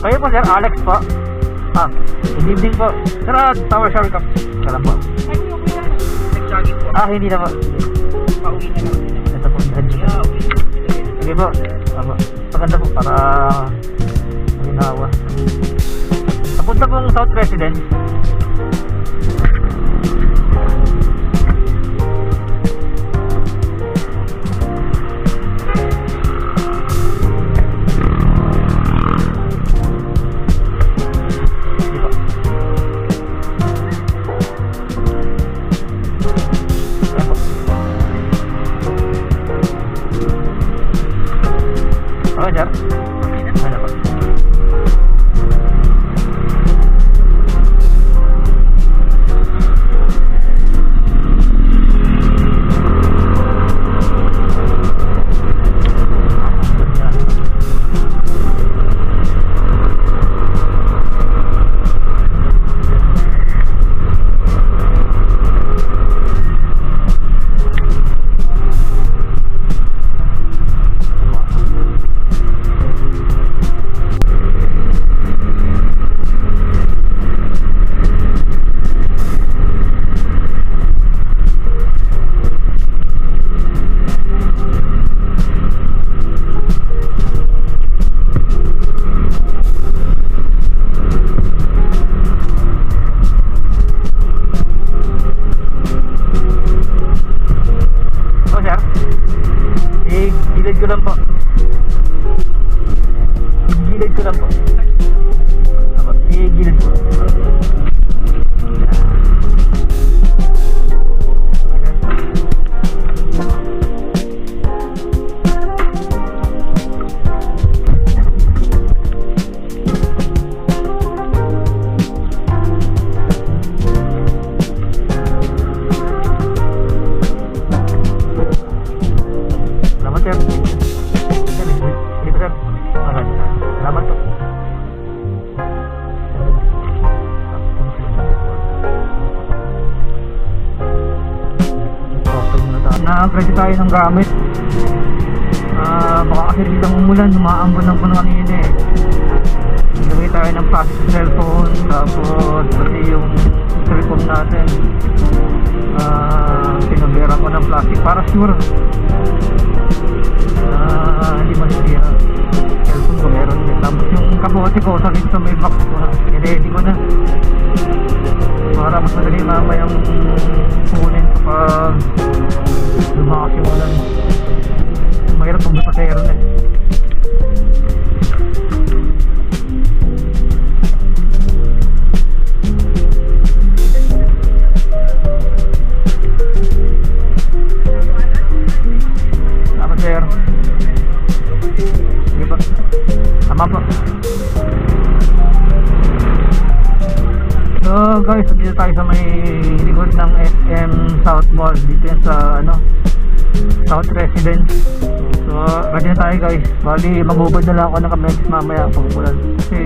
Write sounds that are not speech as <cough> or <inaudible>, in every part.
Kayo po sir, Alex po. Ah, good evening po. Sir, ah, Tower Shower Cup. Salam po. Nag-jogging po. Ah, hindi na po. Pauwi na lang. Ito po, head Yeah, okay. Sige po. Apo. Maganda po para maginawa. Papunta pong South Residence. Muna tayo. Ng gamit. Ah, baka kasi biglang umulan, umaambon ng puno kanina eh. Gawin tayo ng plastic cellphone, tapos pati yung cellphone natin. Ah, pinabera ko ng plastic para sure Ah, hindi masisira. Cellphone ko meron din. Tapos yung kapote ko sa may box ko. I-ready ko na. Guys, dito tayo sa may likod ng SM South Mall. Dito yan sa ano, South Residence. So, ready na tayo guys. Bali, maghubad na lang ako ng kamex mamaya pag umulan. Kasi,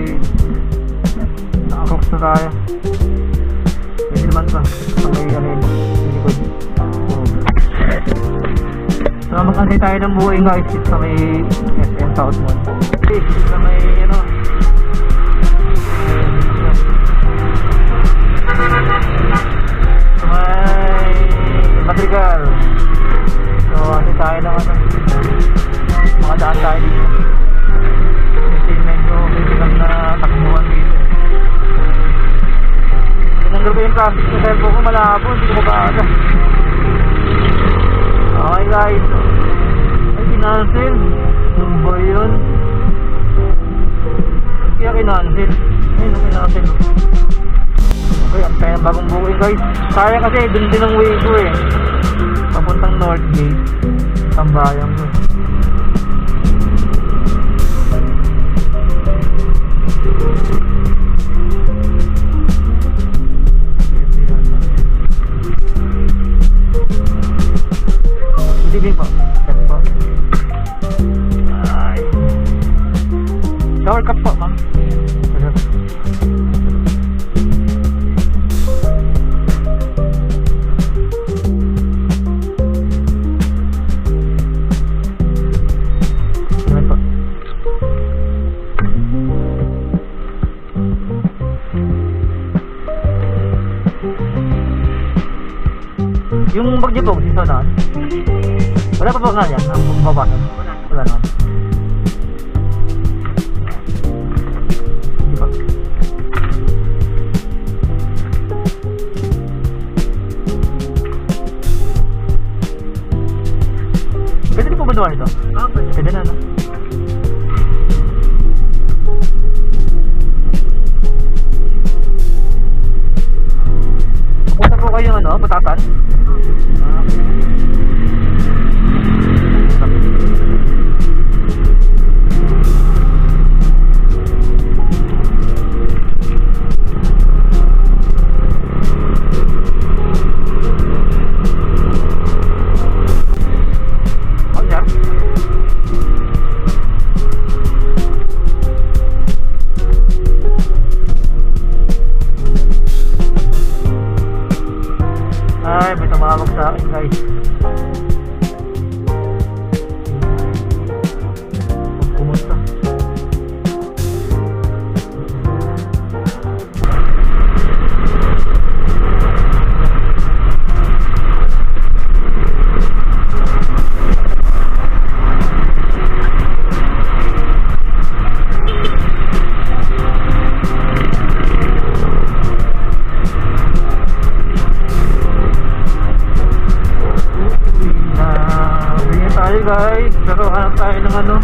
<laughs> nakakroks na tayo. Pwede naman pa. Sa may ano yun, likod. So mag-antay tayo ng buhay guys dito sa may SM South Mall. Okay, dito sa may Plastic sa cellphone ko malabo, hindi ko mabasa. Okay guys. Ay, kinancel. Ano ba yun? Kaya kinancel. Ay, no, kinancel. Okay, ang ng bagong booking guys. Sayang kasi, dun din ang way ko eh. Papuntang North Gate. Tambayang ko. Door ka po, ma'am. Yung bag niyo po, sino na? Wala pa ba nga yan? Ang babasa? Wala naman. Pwede din guys, nakahanap tayo ng ano?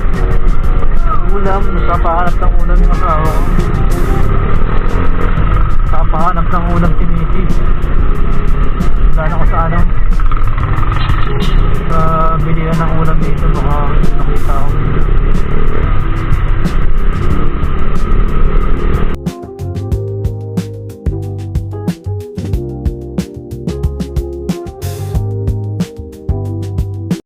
Ulam, nagpapahanap ng ulam yung asawa. Ko nagpapahanap ng ulam si Missy wala na ko sa ano. Sa bilihan ng